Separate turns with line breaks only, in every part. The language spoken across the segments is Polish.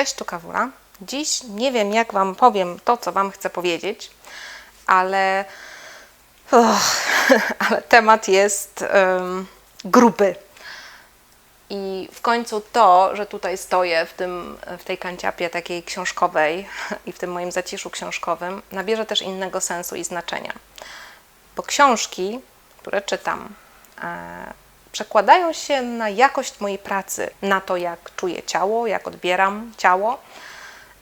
Cześć, tu Kawura. Dziś nie wiem, jak Wam powiem to, co Wam chcę powiedzieć, ale, ale temat jest um, gruby. I w końcu to, że tutaj stoję w, tym, w tej kanciapie takiej książkowej i w tym moim zaciszu książkowym, nabierze też innego sensu i znaczenia. Bo książki, które czytam, e, przekładają się na jakość mojej pracy, na to, jak czuję ciało, jak odbieram ciało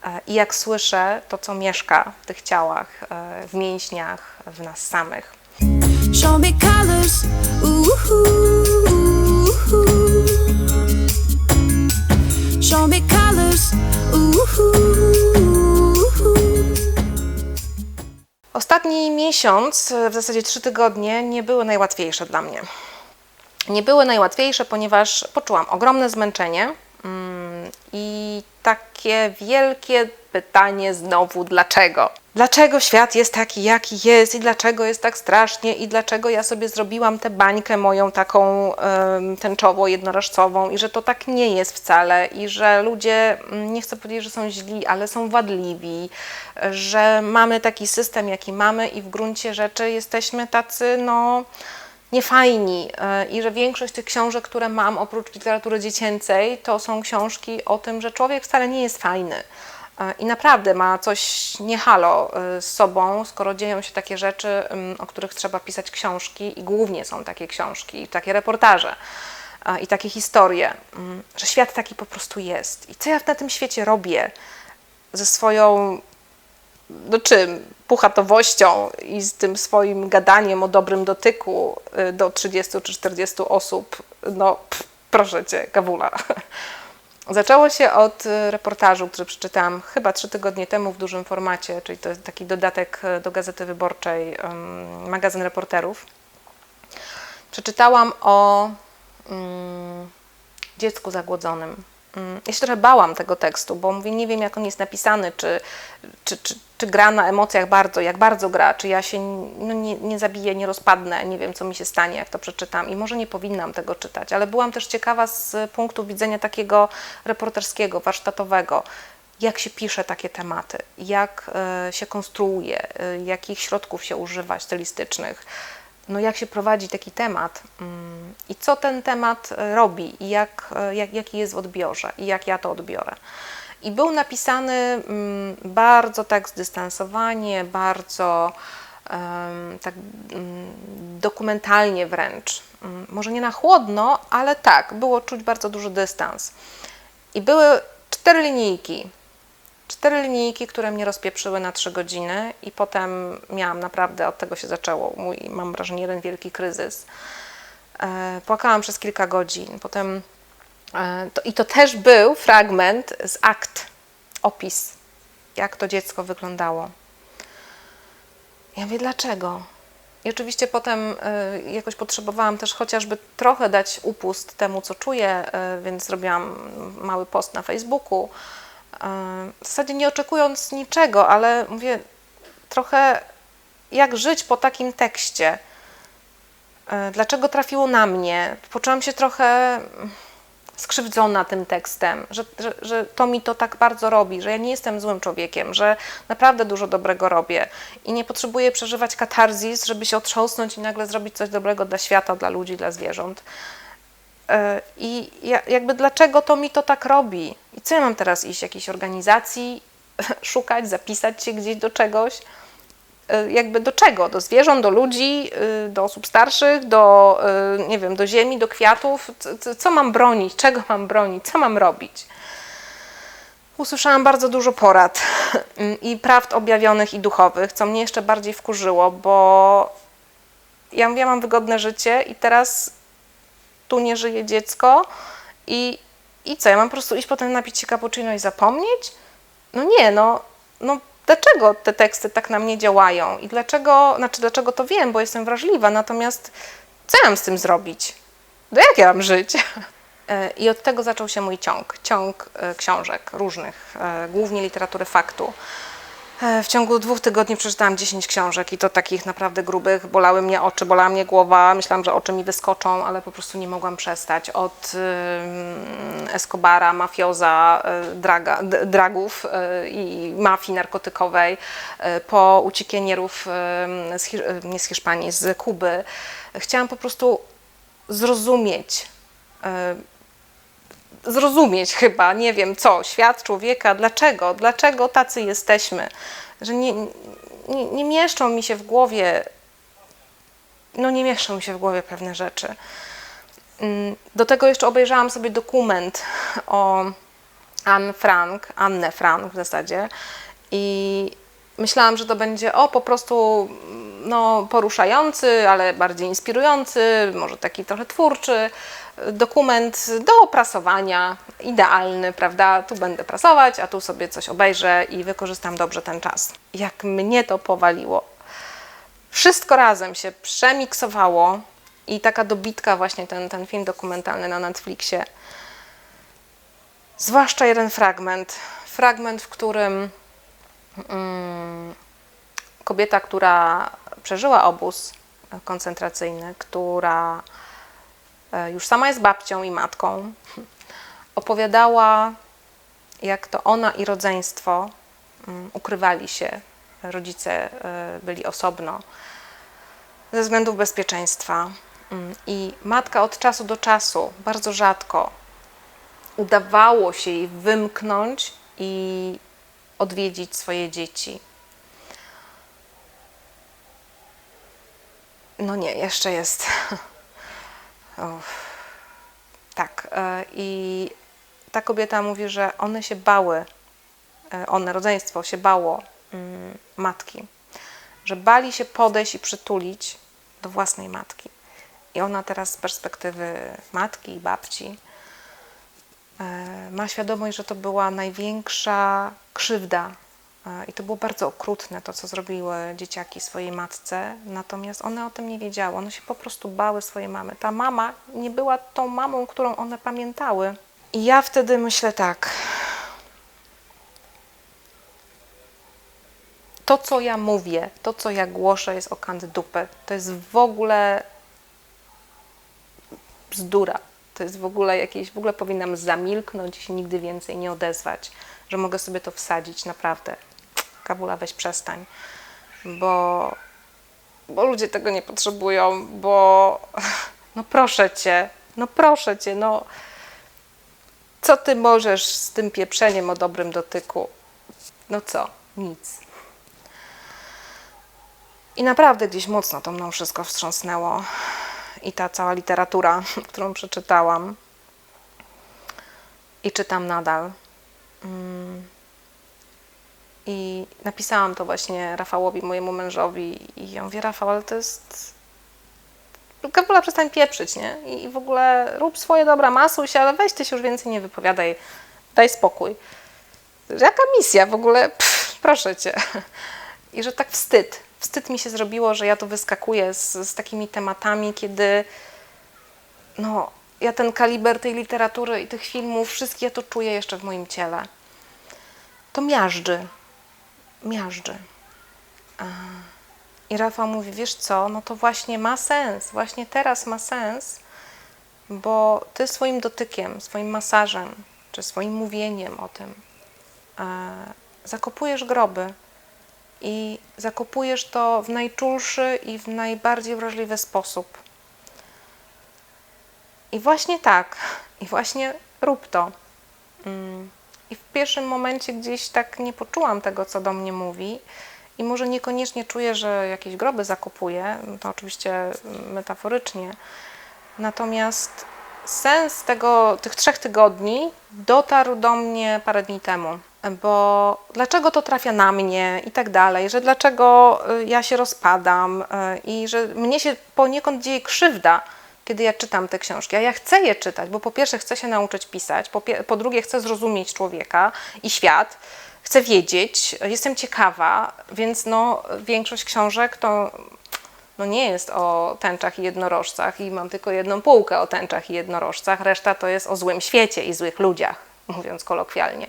e, i jak słyszę to, co mieszka w tych ciałach, e, w mięśniach, w nas samych.
Show me colors. Show me colors.
Ostatni miesiąc, w zasadzie trzy tygodnie, nie były najłatwiejsze dla mnie. Nie były najłatwiejsze, ponieważ poczułam ogromne zmęczenie mm, i takie wielkie pytanie znowu dlaczego? Dlaczego świat jest taki, jaki jest i dlaczego jest tak strasznie i dlaczego ja sobie zrobiłam tę bańkę moją taką em, tęczowo-jednorożcową i że to tak nie jest wcale i że ludzie, mm, nie chcę powiedzieć, że są źli, ale są wadliwi, że mamy taki system, jaki mamy i w gruncie rzeczy jesteśmy tacy, no niefajni e, i że większość tych książek, które mam oprócz literatury dziecięcej, to są książki o tym, że człowiek wcale nie jest fajny. E, I naprawdę ma coś niehalo e, z sobą, skoro dzieją się takie rzeczy, mm, o których trzeba pisać książki, i głównie są takie książki, takie reportaże, i takie historie, mm, że świat taki po prostu jest. I co ja na tym świecie robię ze swoją no czym? Puchatowością i z tym swoim gadaniem o dobrym dotyku y, do 30 czy 40 osób, no pff, proszę cię, kawula. Zaczęło się od y, reportażu, który przeczytałam chyba trzy tygodnie temu w dużym formacie, czyli to jest taki dodatek y, do Gazety Wyborczej, magazyn reporterów. Przeczytałam o mm, dziecku zagłodzonym. Mm, Ja się trochę bałam tego tekstu, bo mówię, nie wiem jak on jest napisany, czy, czy, czy, czy gra na emocjach bardzo, jak bardzo gra, czy ja się no, nie, nie zabiję, nie rozpadnę, nie wiem co mi się stanie, jak to przeczytam i może nie powinnam tego czytać, ale byłam też ciekawa z punktu widzenia takiego reporterskiego, warsztatowego, jak się pisze takie tematy, jak e, się konstruuje, e, jakich środków się używa stylistycznych, no jak się prowadzi taki temat mm, i co ten temat e, robi i jak, e, jak, jaki jest w odbiorze i jak ja to odbiorę. I był napisany mm, bardzo tak zdystansowanie, bardzo tak mm, dokumentalnie wręcz. Może nie na chłodno, ale tak, było czuć bardzo duży dystans. I były cztery linijki, cztery linijki, które mnie rozpieprzyły na trzy godziny i potem miałam naprawdę, od tego się zaczęło mój, mam wrażenie, jeden wielki kryzys. E, Płakałam przez kilka godzin. Potem e, to, i to też był fragment z akt, opis, jak to dziecko wyglądało. Ja mówię, dlaczego? I oczywiście potem y, jakoś potrzebowałam też chociażby trochę dać upust temu, co czuję, więc zrobiłam mały post na Facebooku. W zasadzie nie oczekując niczego, ale mówię trochę jak żyć po takim tekście. Y, Dlaczego trafiło na mnie? Poczułam się trochę skrzywdzona tym tekstem, że, że, że to mi to tak bardzo robi, że ja nie jestem złym człowiekiem, że naprawdę dużo dobrego robię i nie potrzebuję przeżywać katarzis, żeby się otrząsnąć i nagle zrobić coś dobrego dla świata, dla ludzi, dla zwierząt. E, I ja, jakby dlaczego to mi to tak robi? I co ja mam teraz iść? Jakiejś organizacji szukać, zapisać się gdzieś do czegoś? E, Jakby do czego? Do zwierząt, do ludzi, y, do osób starszych, do, y, nie wiem, do ziemi, do kwiatów? Co- Co, mam bronić? Czego mam bronić? Co mam robić? Usłyszałam bardzo dużo porad i prawd objawionych i duchowych, co mnie jeszcze bardziej wkurzyło, bo ja ja mam wygodne życie i teraz tu nie żyje dziecko i, i co, ja mam po prostu iść potem napić się cappuccino i zapomnieć? No nie, no, no dlaczego te teksty tak na mnie działają i dlaczego, znaczy dlaczego to wiem, bo jestem wrażliwa, natomiast co ja mam z tym zrobić? Do jak ja mam żyć? E, I od tego zaczął się mój ciąg, ciąg e, książek różnych, e, głównie literatury faktu. E, W ciągu dwóch tygodni przeczytałam 10 książek i to takich naprawdę grubych. Bolały mnie oczy, bolała mnie głowa. Myślałam, że oczy mi wyskoczą, ale po prostu nie mogłam przestać. Od Escobara, mafioza, y, draga, dragów y, i mafii narkotykowej, po uciekinierów z, nie z Hiszpanii, z Kuby. Chciałam po prostu zrozumieć zrozumieć chyba, nie wiem co, świat człowieka, dlaczego, dlaczego tacy jesteśmy, że nie, nie, nie mieszczą mi się w głowie, no nie mieszczą mi się w głowie pewne rzeczy. Mm, Do tego jeszcze obejrzałam sobie dokument o Anne Frank, Anne Frank w zasadzie i myślałam, że to będzie o po prostu no, poruszający, ale bardziej inspirujący, może taki trochę twórczy dokument do oprasowania, idealny, prawda? Tu będę prasować, a tu sobie coś obejrzę i wykorzystam dobrze ten czas. Jak mnie to powaliło. Wszystko razem się przemiksowało i taka dobitka właśnie ten, ten film dokumentalny na Netflixie. Zwłaszcza jeden fragment. Fragment, w którym mm, kobieta, która przeżyła obóz koncentracyjny, która już sama jest babcią i matką, opowiadała, jak to ona i rodzeństwo mm, ukrywali się. Rodzice e, byli osobno ze względów bezpieczeństwa. Mm, I matka od czasu do czasu, bardzo rzadko, udawało się jej wymknąć i odwiedzić swoje dzieci. No nie, jeszcze jest. Uff. Tak. e, I ta kobieta mówi, że one się bały, e, one, rodzeństwo się bało mm, matki, że bali się podejść i przytulić do własnej matki. I ona teraz z perspektywy matki i babci e, ma świadomość, że to była największa krzywda. I to było bardzo okrutne, to co zrobiły dzieciaki swojej matce, natomiast one o tym nie wiedziały. One się po prostu bały swojej mamy. Ta mama nie była tą mamą, którą one pamiętały. I ja wtedy myślę tak. To, co ja mówię, to, co ja głoszę, jest okant dupy. To jest w ogóle bzdura. To jest w ogóle jakieś, w ogóle powinnam zamilknąć i się nigdy więcej nie odezwać, że mogę sobie to wsadzić, naprawdę. Kabula, weź przestań, bo, bo ludzie tego nie potrzebują, bo no proszę cię, no proszę cię, no co ty możesz z tym pieprzeniem o dobrym dotyku? No co? Nic. I naprawdę gdzieś mocno to mną wszystko wstrząsnęło. I ta cała literatura, którą przeczytałam i czytam nadal. Mm. I napisałam to właśnie Rafałowi, mojemu mężowi i ja mówię, Rafał, ale to jest... Kabula, przestań pieprzyć, nie? I i w ogóle rób swoje dobra, masuj się, ale weź ty się już więcej nie wypowiadaj, daj spokój. Jaka misja w ogóle? Pff, proszę cię. I że tak wstyd. Wstyd mi się zrobiło, że ja tu wyskakuję z, z takimi tematami, kiedy no, ja ten kaliber tej literatury i tych filmów, wszystkie ja to czuję jeszcze w moim ciele. To miażdży. Miażdży. I Rafał mówi, wiesz co, no to właśnie ma sens, właśnie teraz ma sens, bo ty swoim dotykiem, swoim masażem, czy swoim mówieniem o tym e, zakopujesz groby i zakopujesz to w najczulszy i w najbardziej wrażliwy sposób. I właśnie tak, i właśnie rób to. Mm. I w pierwszym momencie gdzieś tak nie poczułam tego, co do mnie mówi. I może niekoniecznie czuję, że jakieś groby zakopuję, to oczywiście metaforycznie. Natomiast sens tego, tych trzech tygodni dotarł do mnie parę dni temu. Bo dlaczego to trafia na mnie i tak dalej, że dlaczego y, ja się rozpadam y, i że mnie się poniekąd dzieje krzywda, kiedy ja czytam te książki. A ja chcę je czytać, bo po pierwsze chcę się nauczyć pisać, po, po drugie chcę zrozumieć człowieka i świat, chcę wiedzieć, jestem ciekawa, więc no, większość książek to no nie jest o tęczach i jednorożcach i mam tylko jedną półkę o tęczach i jednorożcach, reszta to jest o złym świecie i złych ludziach, mówiąc kolokwialnie.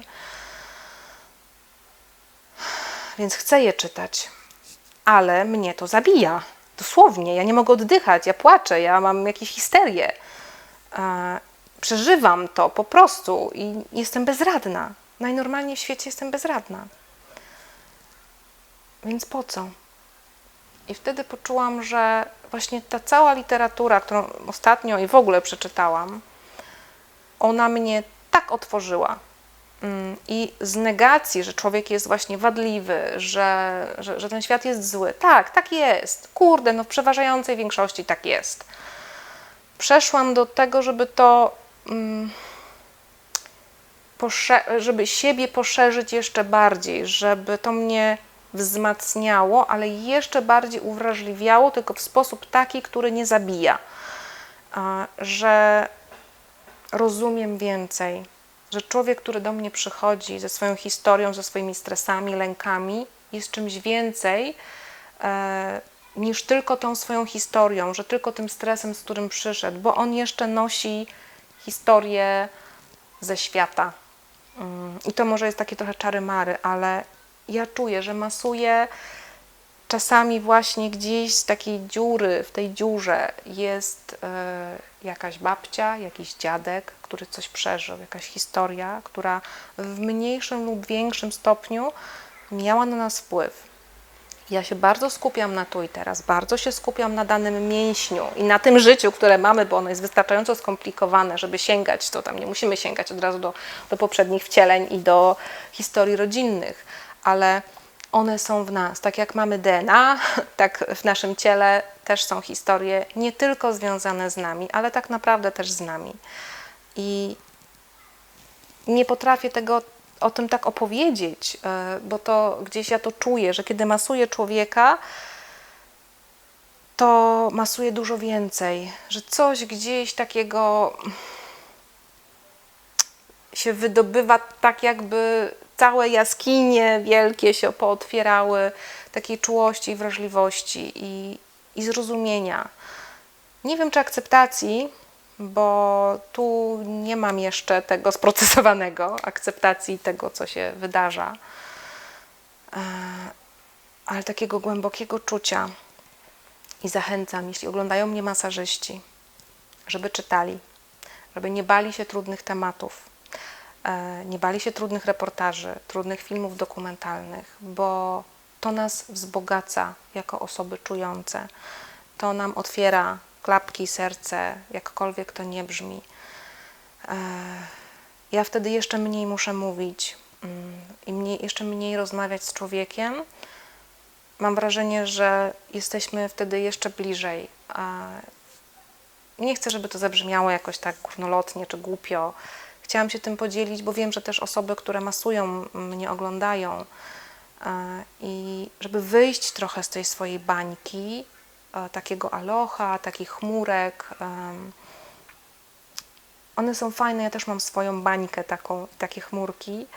więc chcę je czytać, ale mnie to zabija. Dosłownie, ja nie mogę oddychać, ja płaczę, ja mam jakieś histerię. E, Przeżywam to po prostu i jestem bezradna. Najnormalniej w świecie jestem bezradna. Więc po co? I wtedy poczułam, że właśnie ta cała literatura, którą ostatnio i w ogóle przeczytałam, ona mnie tak otworzyła. I z negacji, że człowiek jest właśnie wadliwy, że, że, że ten świat jest zły. Tak, tak jest. Kurde, no w przeważającej większości tak jest. Przeszłam do tego, żeby to, mm, żeby siebie poszerzyć jeszcze bardziej, żeby to mnie wzmacniało, ale jeszcze bardziej uwrażliwiało, tylko w sposób taki, który nie zabija. Że rozumiem więcej, że człowiek, który do mnie przychodzi ze swoją historią, ze swoimi stresami, lękami, jest czymś więcej e, niż tylko tą swoją historią, że tylko tym stresem, z którym przyszedł, bo on jeszcze nosi historię ze świata. Mm, I to może jest takie trochę czary-mary, ale ja czuję, że masuje czasami właśnie gdzieś z takiej dziury, w tej dziurze jest e, jakaś babcia, jakiś dziadek, który coś przeżył, jakaś historia, która w mniejszym lub większym stopniu miała na nas wpływ. Ja się bardzo skupiam na tu i teraz, bardzo się skupiam na danym mięśniu i na tym życiu, które mamy, bo ono jest wystarczająco skomplikowane, żeby sięgać, to tam nie musimy sięgać od razu do, do poprzednich wcieleń i do historii rodzinnych, ale one są w nas. Tak jak mamy DNA, tak w naszym ciele też są historie nie tylko związane z nami, ale tak naprawdę też z nami. I nie potrafię tego o tym tak opowiedzieć, e, bo to gdzieś ja to czuję, że kiedy masuję człowieka, to masuje dużo więcej, że coś gdzieś takiego się wydobywa, tak jakby całe jaskinie wielkie się pootwierały, takiej czułości i wrażliwości i, i zrozumienia. Nie wiem, czy akceptacji, bo tu nie mam jeszcze tego sprocesowanego, akceptacji tego, co się wydarza, E, ale takiego głębokiego czucia. I zachęcam, jeśli oglądają mnie masażyści, żeby czytali, żeby nie bali się trudnych tematów, e, nie bali się trudnych reportaży, trudnych filmów dokumentalnych, bo to nas wzbogaca jako osoby czujące. To nam otwiera klapki, serce, jakkolwiek to nie brzmi. E, Ja wtedy jeszcze mniej muszę mówić mm, i mniej, jeszcze mniej rozmawiać z człowiekiem. Mam wrażenie, że jesteśmy wtedy jeszcze bliżej. Nie chcę, żeby to zabrzmiało jakoś tak górnolotnie czy głupio. Chciałam się tym podzielić, bo wiem, że też osoby, które masują, mnie oglądają. E, I żeby wyjść trochę z tej swojej bańki, takiego aloha, takich chmurek. One są fajne, ja też mam swoją bańkę, taką, takie chmurki,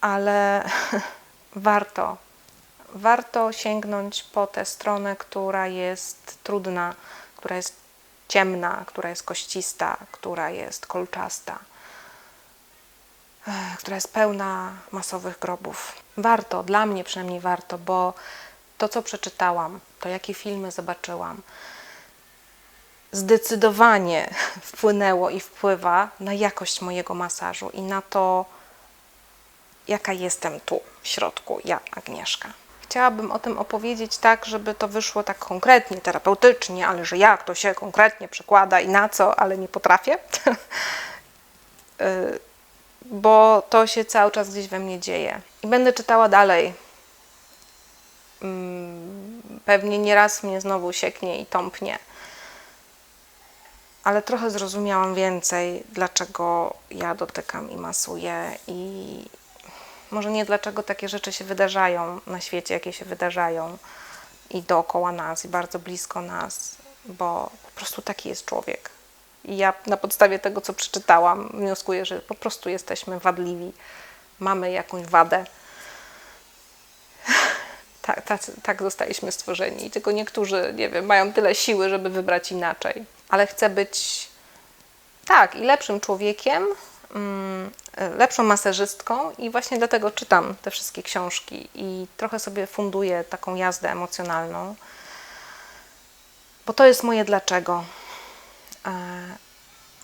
ale warto, warto sięgnąć po tę stronę, która jest trudna, która jest ciemna, która jest koścista, która jest kolczasta, eh, która jest pełna masowych grobów. Warto, dla mnie przynajmniej warto, bo to, co przeczytałam, to jakie filmy zobaczyłam, zdecydowanie wpłynęło i wpływa na jakość mojego masażu i na to, jaka jestem tu w środku, ja, Agnieszka. Chciałabym o tym opowiedzieć tak, żeby to wyszło tak konkretnie, terapeutycznie, ale że jak to się konkretnie przekłada i na co, ale nie potrafię. Y, Bo to się cały czas gdzieś we mnie dzieje. I będę czytała dalej. Mm, Pewnie nieraz mnie znowu sieknie i tąpnie. Ale trochę zrozumiałam więcej, dlaczego ja dotykam i masuję i może nie dlaczego takie rzeczy się wydarzają na świecie, jakie się wydarzają i dookoła nas, i bardzo blisko nas, bo po prostu taki jest człowiek. I ja na podstawie tego, co przeczytałam, wnioskuję, że po prostu jesteśmy wadliwi, mamy jakąś wadę. Tak, tak, tak zostaliśmy stworzeni. Tylko niektórzy, nie wiem, mają tyle siły, żeby wybrać inaczej. Ale chcę być tak, i lepszym człowiekiem, mm, lepszą masażystką i właśnie dlatego czytam te wszystkie książki i trochę sobie funduję taką jazdę emocjonalną, bo to jest moje dlaczego. E,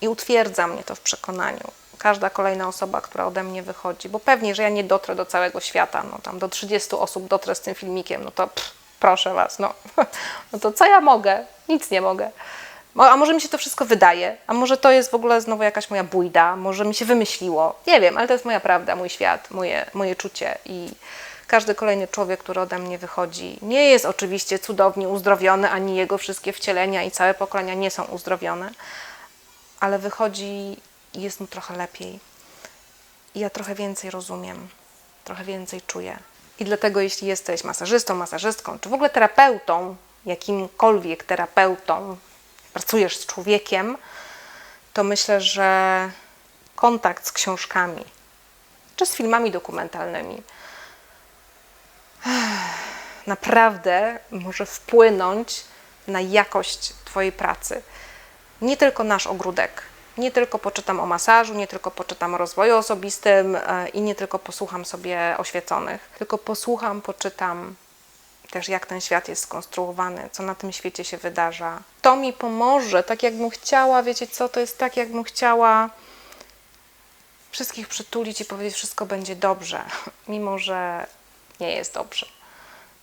I utwierdza mnie to w przekonaniu. Każda kolejna osoba, która ode mnie wychodzi, bo pewnie, że ja nie dotrę do całego świata, no tam do 30 osób dotrę z tym filmikiem, no to pff, proszę Was, no, no to co ja mogę? Nic nie mogę. Mo- A może mi się to wszystko wydaje, a może to jest w ogóle znowu jakaś moja bójda, może mi się wymyśliło. Nie wiem, ale to jest moja prawda, mój świat, moje, moje czucie i każdy kolejny człowiek, który ode mnie wychodzi, nie jest oczywiście cudownie uzdrowiony, ani jego wszystkie wcielenia i całe pokolenia nie są uzdrowione, ale wychodzi i jest mu trochę lepiej. I ja trochę więcej rozumiem, trochę więcej czuję. I dlatego, jeśli jesteś masażystą, masażystką, czy w ogóle terapeutą, jakimkolwiek terapeutą, pracujesz z człowiekiem, to myślę, że kontakt z książkami, czy z filmami dokumentalnymi, naprawdę może wpłynąć na jakość Twojej pracy. Nie tylko nasz ogródek, nie tylko poczytam o masażu, nie tylko poczytam o rozwoju osobistym e, i nie tylko posłucham sobie oświeconych, tylko posłucham, poczytam też jak ten świat jest skonstruowany, co na tym świecie się wydarza. To mi pomoże, tak jakbym chciała, wiecie co, to jest tak jakbym chciała wszystkich przytulić i powiedzieć, wszystko będzie dobrze, mimo że nie jest dobrze.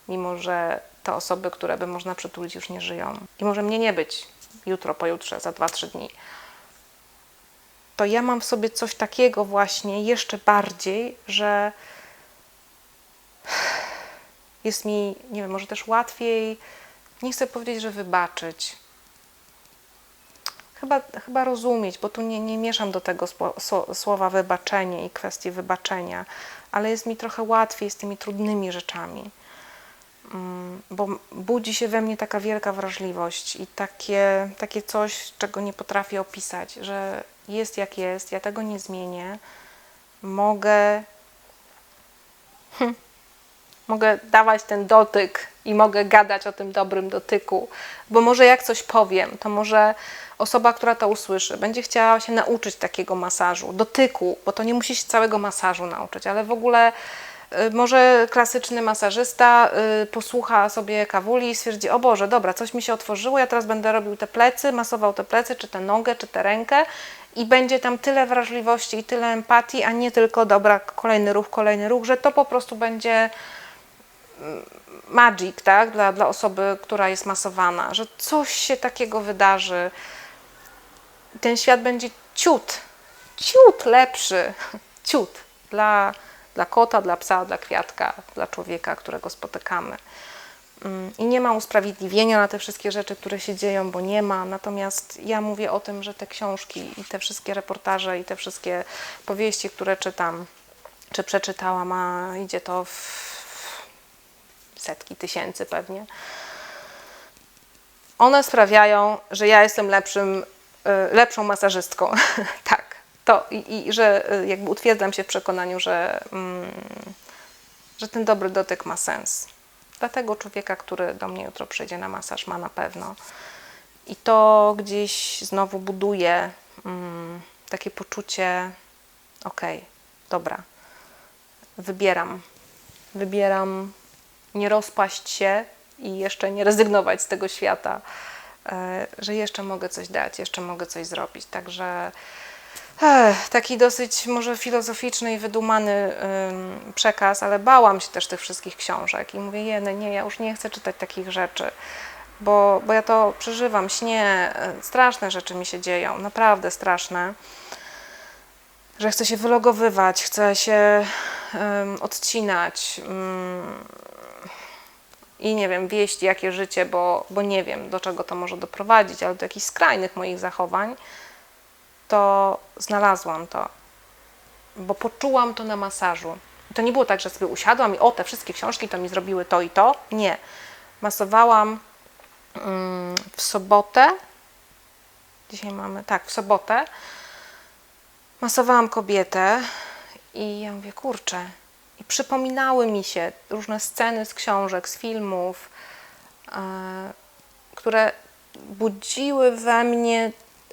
Mimo że te osoby, które by można przytulić, już nie żyją. I może mnie nie być jutro, pojutrze, za 2-3 dni. To ja mam w sobie coś takiego właśnie jeszcze bardziej, że jest mi, nie wiem, może też łatwiej, nie chcę powiedzieć, że wybaczyć. Chyba, chyba rozumieć, bo tu nie, nie mieszam do tego sło- sło- słowa wybaczenie i kwestii wybaczenia, ale jest mi trochę łatwiej z tymi trudnymi rzeczami, Mm, bo budzi się we mnie taka wielka wrażliwość i takie, takie coś, czego nie potrafię opisać, że jest jak jest, ja tego nie zmienię, mogę mogę dawać ten dotyk i mogę gadać o tym dobrym dotyku, bo może jak coś powiem, to może osoba, która to usłyszy, będzie chciała się nauczyć takiego masażu, dotyku, bo to nie musi się całego masażu nauczyć, ale w ogóle y, może klasyczny masażysta y, posłucha sobie kawuli i stwierdzi, o Boże, dobra, coś mi się otworzyło, ja teraz będę robił te plecy, masował te plecy, czy tę nogę, czy tę rękę i będzie tam tyle wrażliwości i tyle empatii, a nie tylko, dobra, kolejny ruch, kolejny ruch, że to po prostu będzie magic, tak, dla, dla osoby, która jest masowana, że coś się takiego wydarzy. Ten świat będzie ciut, ciut lepszy, ciut dla, dla kota, dla psa, dla kwiatka, dla człowieka, którego spotykamy. Mm, I nie ma usprawiedliwienia na te wszystkie rzeczy, które się dzieją, bo nie ma. Natomiast ja mówię o tym, że te książki i te wszystkie reportaże i te wszystkie powieści, które czytam, czy przeczytałam, a idzie to w setki tysięcy pewnie. One sprawiają, że ja jestem lepszym, y, lepszą masażystką. tak. To i, i że y, jakby utwierdzam się w przekonaniu, że, mm, że ten dobry dotyk ma sens. Dla tego człowieka, który do mnie jutro przyjdzie na masaż, ma na pewno. I to gdzieś znowu buduje mm, takie poczucie, okej, dobra, wybieram. Wybieram nie rozpaść się i jeszcze nie rezygnować z tego świata, e, że jeszcze mogę coś dać, jeszcze mogę coś zrobić. Także taki dosyć może filozoficzny i wydumany przekaz, ale bałam się też tych wszystkich książek i mówię, jeny, nie, ja już nie chcę czytać takich rzeczy. Bo, bo ja to przeżywam, śnie, e, straszne rzeczy mi się dzieją, naprawdę straszne że chcę się wylogowywać, chcę się odcinać i nie wiem, wieść jakie życie, bo, bo nie wiem, do czego to może doprowadzić, ale do jakichś skrajnych moich zachowań, to znalazłam to, bo poczułam to na masażu. I to nie było tak, że sobie usiadłam i o, te wszystkie książki to mi zrobiły to i to. Nie. Masowałam mm, w sobotę, dzisiaj mamy, tak, w sobotę, masowałam kobietę i ja mówię, kurczę. I przypominały mi się różne sceny z książek, z filmów, e, które budziły we mnie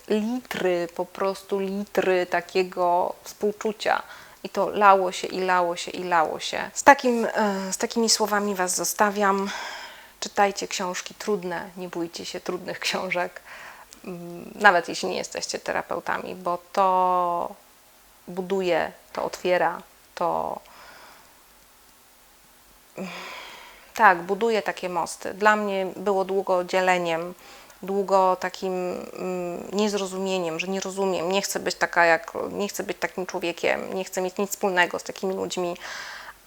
litry, po prostu litry takiego współczucia. I to lało się i lało się i lało się. Z, takim, e, z takimi słowami Was zostawiam. Czytajcie książki trudne, nie bójcie się trudnych książek, Mm, nawet jeśli nie jesteście terapeutami, bo to buduje, to otwiera, to tak, buduje takie mosty. Dla mnie było długo dzieleniem, długo takim mm, niezrozumieniem, że nie rozumiem, nie chcę być taka jak, nie chcę być takim człowiekiem, nie chcę mieć nic wspólnego z takimi ludźmi.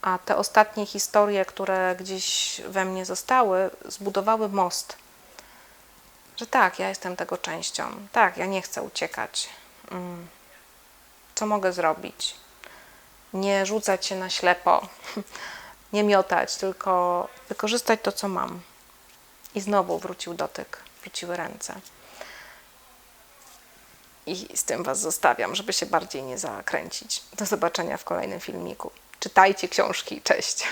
A te ostatnie historie, które gdzieś we mnie zostały, zbudowały most. Że tak, ja jestem tego częścią. Tak, ja nie chcę uciekać. Mm. Co mogę zrobić? Nie rzucać się na ślepo, nie miotać, tylko wykorzystać to, co mam. I znowu wrócił dotyk, wróciły ręce. I z tym Was zostawiam, żeby się bardziej nie zakręcić. Do zobaczenia w kolejnym filmiku. Czytajcie książki. Cześć.